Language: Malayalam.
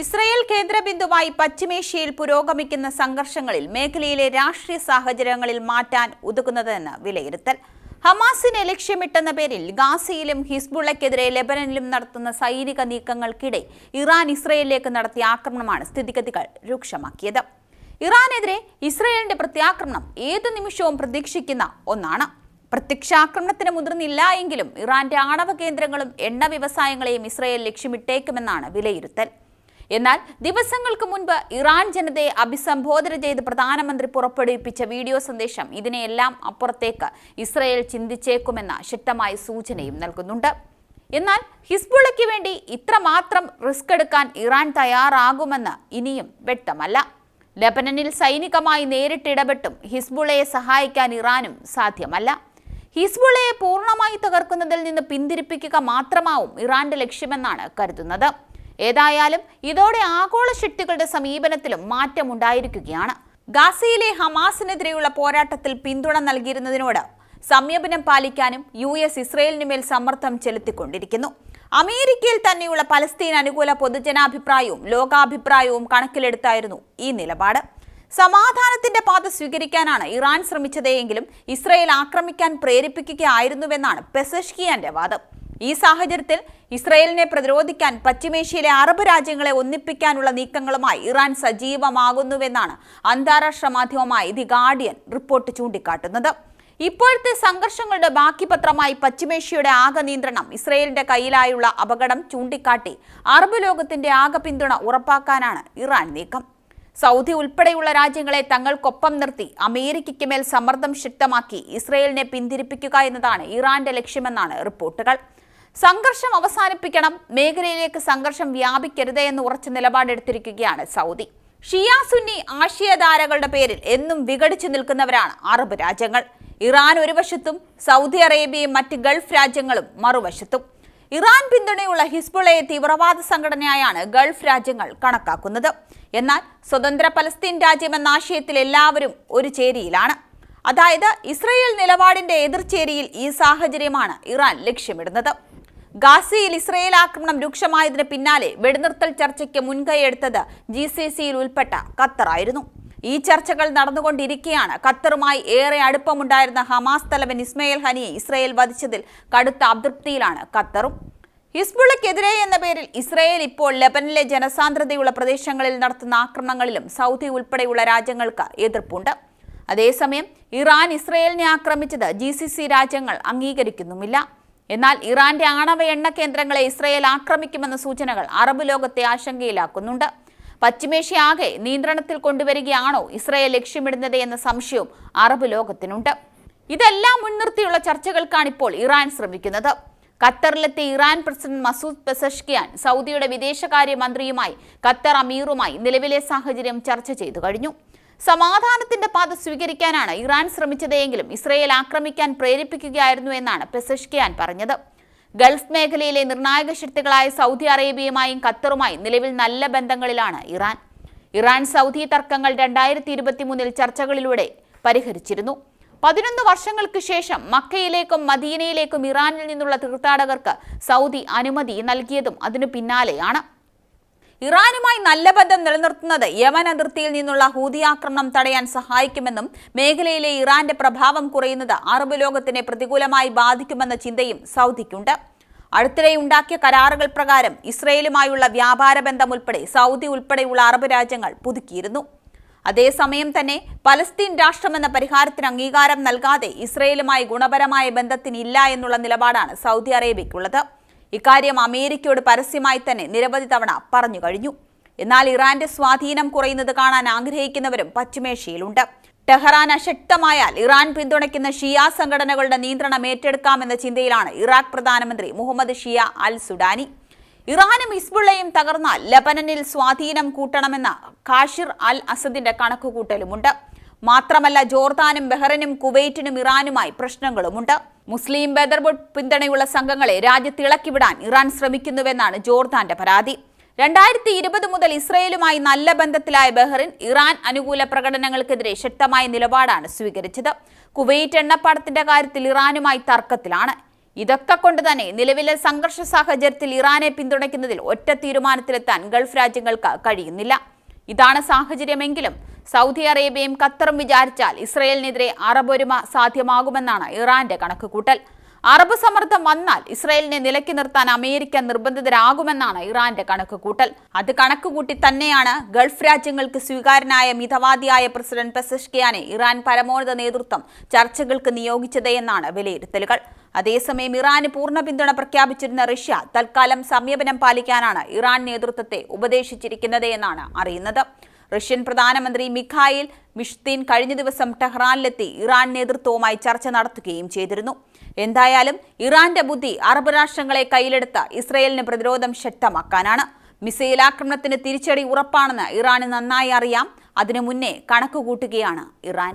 ഇസ്രയേൽ കേന്ദ്രബിന്ദുവായി പശ്ചിമേഷ്യയിൽ പുരോഗമിക്കുന്ന സംഘർഷങ്ങളിൽ മേഖലയിലെ രാഷ്ട്രീയ സാഹചര്യങ്ങളിൽ മാറ്റാൻ ഉതകുന്നതെന്ന് വിലയിരുത്തൽ. ഹമാസിനെ ലക്ഷ്യമിട്ടെന്ന പേരിൽ ഗാസയിലും ഹിസ്ബുള്ളയ്ക്കെതിരെ ലെബനനിലും നടത്തുന്ന സൈനിക നീക്കങ്ങൾക്കിടെ ഇറാൻ ഇസ്രയേലിലേക്ക് നടത്തിയ ആക്രമണമാണ് സ്ഥിതിഗതികൾ രൂക്ഷമാക്കിയത്. ഇറാനെതിരെ ഇസ്രയേലിന്റെ പ്രത്യാക്രമണം ഏതു നിമിഷവും പ്രതീക്ഷിക്കുന്ന ഒന്നാണ്. പ്രത്യക്ഷാക്രമണത്തിന് മുതിർന്നില്ല എങ്കിലും ഇറാന്റെ ആണവ കേന്ദ്രങ്ങളും എണ്ണ വ്യവസായങ്ങളെയും ഇസ്രയേൽ ലക്ഷ്യമിട്ടേക്കുമെന്നാണ് വിലയിരുത്തൽ. എന്നാൽ ദിവസങ്ങൾക്ക് മുൻപ് ഇറാൻ ജനതയെ അഭിസംബോധന ചെയ്ത് പ്രധാനമന്ത്രി പുറപ്പെടുവിപ്പിച്ച വീഡിയോ സന്ദേശം ഇതിനെയെല്ലാം അപ്പുറത്തേക്ക് ഇസ്രയേൽ ചിന്തിച്ചേക്കുമെന്ന ശക്തമായ സൂചനയും നൽകുന്നുണ്ട്. എന്നാൽ ഹിസ്ബുളയ്ക്ക് വേണ്ടി ഇത്രമാത്രം റിസ്ക് എടുക്കാൻ ഇറാൻ തയ്യാറാകുമെന്ന് ഇനിയും വ്യക്തമല്ല. ലബനനിൽ സൈനികമായി നേരിട്ടിടപെട്ടും ഹിസ്ബുളയെ സഹായിക്കാൻ ഇറാനും സാധ്യമല്ല. ഹിസ്ബുളയെ പൂർണമായി തകർക്കുന്നതിൽ നിന്ന് പിന്തിരിപ്പിക്കുക മാത്രമാവും ഇറാന്റെ ലക്ഷ്യമെന്നാണ് കരുതുന്നത്. ഏതായാലും ഇതോടെ ആഗോള ശക്തികളുടെ സമീപനത്തിലും മാറ്റമുണ്ടായിരിക്കുകയാണ് ഗാസയിലെ ഹമാസിനെതിരെയുള്ള പോരാട്ടത്തിൽ പിന്തുണ നൽകിയിരുന്നതിനോട് സംയമനം പാലിക്കാനും യു എസ് ഇസ്രയേലിനുമേൽ സമ്മർദ്ദം ചെലുത്തിക്കൊണ്ടിരിക്കുന്നു. അമേരിക്കയിൽ തന്നെയുള്ള പലസ്തീൻ അനുകൂല പൊതുജനാഭിപ്രായവും ലോകാഭിപ്രായവും കണക്കിലെടുത്തായിരുന്നു ഈ നിലപാട്. സമാധാനത്തിന്റെ പാത സ്വീകരിക്കാനാണ് ഇറാൻ ശ്രമിച്ചതെങ്കിലും ഇസ്രയേൽ ആക്രമിക്കാൻ പ്രേരിപ്പിക്കുകയായിരുന്നുവെന്നാണ് പെസഷ്കിയാന്റെ വാദം. ഈ സാഹചര്യത്തിൽ ഇസ്രയേലിനെ പ്രതിരോധിക്കാൻ പശ്ചിമേഷ്യയിലെ അറബ് രാജ്യങ്ങളെ ഒന്നിപ്പിക്കാനുള്ള നീക്കങ്ങളുമായി ഇറാൻ സജീവമാകുന്നുവെന്നാണ് അന്താരാഷ്ട്ര മാധ്യമമായ ദി ഗാർഡിയൻ റിപ്പോർട്ട് ചൂണ്ടിക്കാട്ടുന്നത്. ഇപ്പോഴത്തെ സംഘർഷങ്ങളുടെ ബാക്കി പത്രമായി പശ്ചിമേഷ്യയുടെ ആകെ നിയന്ത്രണം ഇസ്രയേലിന്റെ കയ്യിലായുള്ള അപകടം ചൂണ്ടിക്കാട്ടി അറബ് ലോകത്തിന്റെ ആകെ പിന്തുണ ഉറപ്പാക്കാനാണ് ഇറാൻ നീക്കം. സൗദി ഉൾപ്പെടെയുള്ള രാജ്യങ്ങളെ തങ്ങൾക്കൊപ്പം നിർത്തി അമേരിക്കയ്ക്ക് മേൽ സമ്മർദ്ദം ശക്തമാക്കി ഇസ്രയേലിനെ പിന്തിരിപ്പിക്കുക എന്നതാണ് ഇറാന്റെ ലക്ഷ്യമെന്നാണ് റിപ്പോർട്ടുകൾ. സംഘർഷം അവസാനിപ്പിക്കണം മേഖലയിലേക്ക് സംഘർഷം വ്യാപിക്കരുത് എന്ന് ഉറച്ച നിലപാടെടുത്തിരിക്കുകയാണ് സൗദി. ഷിയ സുന്നി ആശയധാരകളുടെ പേരിൽ എന്നും വിഘടിച്ചു നിൽക്കുന്നവരാണ് അറബ് രാജ്യങ്ങൾ. ഇറാൻ ഒരു വശത്തും സൗദി അറേബ്യയും മറ്റ് ഗൾഫ് രാജ്യങ്ങളും മറുവശത്തും. ഇറാൻ പിന്തുണയുള്ള ഹിസ്ബുളയെ തീവ്രവാദ സംഘടനയായാണ് ഗൾഫ് രാജ്യങ്ങൾ കണക്കാക്കുന്നത്. എന്നാൽ സ്വതന്ത്ര പലസ്തീൻ രാജ്യമെന്ന ആശയത്തിൽ എല്ലാവരും ഒരു ചേരിയിലാണ്. അതായത് ഇസ്രയേൽ നിലപാടിന്റെ എതിർചേരിയിൽ ഈ സാഹചര്യമാണ് ഇറാൻ ലക്ഷ്യമിടുന്നത്. ഗാസയിൽ ഇസ്രയേൽ ആക്രമണം രൂക്ഷമായതിന് പിന്നാലെ വെടിനിർത്തൽ ചർച്ചയ്ക്ക് മുൻകൈയെടുത്തത് ജി സി സിയിൽ ഉൾപ്പെട്ട ഖത്തറായിരുന്നു ഈ ചർച്ചകൾ നടന്നുകൊണ്ടിരിക്കെയാണ് ഖത്തറുമായി ഏറെ അടുപ്പമുണ്ടായിരുന്ന ഹമാസ് തലവൻ ഇസ്മയിൽ ഹനിയെ ഇസ്രയേൽ വധിച്ചതിൽ കടുത്ത അതൃപ്തിയിലാണ് ഖത്തറും. ഹിസ്ബുള്ളക്കെതിരെ എന്ന പേരിൽ ഇസ്രയേൽ ഇപ്പോൾ ലെബനിലെ ജനസാന്ദ്രതയുള്ള പ്രദേശങ്ങളിൽ നടത്തുന്ന ആക്രമണങ്ങളിലും സൗദി ഉൾപ്പെടെയുള്ള രാജ്യങ്ങൾക്ക് എതിർപ്പുണ്ട്. അതേസമയം ഇറാൻ ഇസ്രയേലിനെ ആക്രമിച്ചത് ജി രാജ്യങ്ങൾ അംഗീകരിക്കുന്നുമില്ല. എന്നാൽ ഇറാന്റെ ആണവ എണ്ണ കേന്ദ്രങ്ങളെ ഇസ്രയേൽ ആക്രമിക്കുമെന്ന സൂചനകൾ അറബ് ലോകത്തെ ആശങ്കയിലാക്കുന്നുണ്ട്. പശ്ചിമേഷ്യ ആകെ നിയന്ത്രണത്തിൽ കൊണ്ടുവരികയാണോ ഇസ്രയേൽ ലക്ഷ്യമിടുന്നത് എന്ന സംശയവും അറബ് ലോകത്തിനുണ്ട്. ഇതെല്ലാം മുൻനിർത്തിയുള്ള ചർച്ചകൾക്കാണ് ഇപ്പോൾ ഇറാൻ ശ്രമിക്കുന്നത്. ഖത്തറിലെത്തിയ ഇറാൻ പ്രസിഡന്റ് മസൂദ് പെസഷ്കിയാൻ സൗദിയുടെ വിദേശകാര്യ മന്ത്രിയുമായി ഖത്തർ അമീറുമായി നിലവിലെ സാഹചര്യം ചർച്ച ചെയ്തു കഴിഞ്ഞു. സമാധാനത്തിന്റെ പാത സ്വീകരിക്കാനാണ് ഇറാൻ ശ്രമിച്ചതെങ്കിലും ഇസ്രയേൽ ആക്രമിക്കാൻ പ്രേരിപ്പിക്കുകയായിരുന്നു എന്നാണ് പെസഷ്കിയാൻ പറഞ്ഞത്. ഗൾഫ് മേഖലയിലെ നിർണായക ശക്തികളായ സൗദി അറേബ്യയുമായും ഖത്തറുമായും നിലവിൽ നല്ല ബന്ധങ്ങളിലാണ് ഇറാൻ. ഇറാൻ സൗദി തർക്കങ്ങൾ രണ്ടായിരത്തി ഇരുപത്തിമൂന്നിൽ ചർച്ചകളിലൂടെ പരിഹരിച്ചിരുന്നു. പതിനൊന്ന് വർഷങ്ങൾക്ക് ശേഷം മക്കയിലേക്കും മദീനയിലേക്കും ഇറാനിൽ നിന്നുള്ള തീർത്ഥാടകർക്ക് സൗദി അനുമതി നൽകിയതും അതിനു പിന്നാലെയാണ്. ഇറാനുമായി നല്ല ബന്ധം നിലനിർത്തുന്നത് യമൻ അതിർത്തിയിൽ നിന്നുള്ള ഹൂതി ആക്രമണം തടയാൻ സഹായിക്കുമെന്നും മേഖലയിലെ ഇറാന്റെ പ്രഭാവം കുറയുന്നത് അറബ് ലോകത്തിനെ പ്രതികൂലമായി ബാധിക്കുമെന്ന ചിന്തയും സൗദിക്കുണ്ട്. അടുത്തിടെ ഉണ്ടാക്കിയ കരാറുകൾ പ്രകാരം ഇസ്രയേലുമായുള്ള വ്യാപാര ബന്ധം ഉൾപ്പെടെ സൗദി ഉൾപ്പെടെയുള്ള അറബ് രാജ്യങ്ങൾ പുതുക്കിയിരുന്നു. അതേസമയം തന്നെ പലസ്തീൻ രാഷ്ട്രമെന്ന പരിഹാരത്തിന് അംഗീകാരം നൽകാതെ ഇസ്രയേലുമായി ഗുണപരമായ ബന്ധത്തിനില്ല എന്നുള്ള നിലപാടാണ് സൗദി അറേബ്യയ്ക്കുള്ളത്. ഇക്കാര്യം അമേരിക്കയോട് പരസ്യമായി തന്നെ നിരവധി തവണ പറഞ്ഞു കഴിഞ്ഞു. എന്നാൽ ഇറാന്റെ സ്വാധീനം കുറയുന്നത് കാണാൻ ആഗ്രഹിക്കുന്നവരും പശ്ചിമേഷ്യയിലുണ്ട്. ടെഹ്റാൻ അശക്തമായാൽ ഇറാൻ പിന്തുണയ്ക്കുന്ന ഷിയ സംഘടനകളുടെ നിയന്ത്രണം ഏറ്റെടുക്കാമെന്ന ചിന്തയിലാണ് ഇറാഖ് പ്രധാനമന്ത്രി മുഹമ്മദ് ഷിയ അൽ സുഡാനി ഇറാനും ഹിസ്ബുള്ളയും തകർന്നാൽ ലബനനിൽ സ്വാധീനം കൂട്ടണമെന്ന കാഷിർ അൽ അസദിന്റെ കണക്കുകൂട്ടലുമുണ്ട്. മാത്രമല്ല ജോർദാനും ബഹ്റൈനും കുവൈറ്റിനും ഇറാനുമായി പ്രശ്നങ്ങളുമുണ്ട്. മുസ്ലിം ബദർബുഡ് പിന്തുണയുള്ള സംഘങ്ങളെ രാജ്യത്ത് വിടാൻ ഇറാൻ ശ്രമിക്കുന്നുവെന്നാണ് ജോർദാന്റെ പരാതി. രണ്ടായിരത്തി ഇരുപത് മുതൽ ഇസ്രയേലുമായി നല്ല ബന്ധത്തിലായ ബഹ്റിൻ ഇറാൻ അനുകൂല പ്രകടനങ്ങൾക്കെതിരെ ശക്തമായ നിലപാടാണ് സ്വീകരിച്ചത്. കുവൈറ്റ് എണ്ണപ്പാടത്തിന്റെ കാര്യത്തിൽ ഇറാനുമായി തർക്കത്തിലാണ്. ഇതൊക്കെ കൊണ്ട് തന്നെ നിലവിലെ സംഘർഷ സാഹചര്യത്തിൽ ഇറാനെ പിന്തുണയ്ക്കുന്നതിൽ ഒറ്റ തീരുമാനത്തിലെത്താൻ ഗൾഫ് രാജ്യങ്ങൾക്ക് കഴിയുന്നില്ല. ഇതാണ് സാഹചര്യമെങ്കിലും സൗദി അറേബ്യയും ഖത്തറും വിചാരിച്ചാൽ ഇസ്രയേലിനെതിരെ അറബൊരുമ സാധ്യമാകുമെന്നാണ് ഇറാന്റെ കണക്കുകൂട്ടൽ. അറബ് സമ്മർദ്ദം വന്നാൽ ഇസ്രയേലിനെ നിലയ്ക്ക് നിർത്താൻ അമേരിക്ക നിർബന്ധിതരാകുമെന്നാണ് ഇറാന്റെ കണക്കുകൂട്ടൽ. അത് കണക്കുകൂട്ടി തന്നെയാണ് ഗൾഫ് രാജ്യങ്ങൾക്ക് സ്വീകാരനായ മിതവാദിയായ പ്രസിഡന്റ് പെസഷ്കിയാനെ ഇറാൻ പരമോന്നത നേതൃത്വം ചർച്ചകൾക്ക് നിയോഗിച്ചത് എന്നാണ് വിലയിരുത്തലുകൾ. അതേസമയം ഇറാന് പൂർണ പിന്തുണ പ്രഖ്യാപിച്ചിരുന്ന റഷ്യ തൽക്കാലം സംയമനം പാലിക്കാനാണ് ഇറാൻ നേതൃത്വത്തെ ഉപദേശിച്ചിരിക്കുന്നത് എന്നാണ് അറിയുന്നത്. റഷ്യൻ പ്രധാനമന്ത്രി മിഖായിൽ മിഷ്തീൻ കഴിഞ്ഞ ദിവസം ടെഹ്റാനിലെത്തി ഇറാൻ നേതൃത്വവുമായി ചർച്ച നടത്തുകയും ചെയ്തിരുന്നു. എന്തായാലും ഇറാന്റെ ബുദ്ധി അറബ് രാഷ്ട്രങ്ങളെ കയ്യിലെടുത്ത ഇസ്രയേലിന് പ്രതിരോധം ശക്തമാക്കാനാണ്. മിസൈൽ ആക്രമണത്തിന് തിരിച്ചടി ഉറപ്പാണെന്ന് ഇറാന് നന്നായി അറിയാം. അതിനു മുന്നേ കണക്കുകൂട്ടുകയാണ് ഇറാൻ.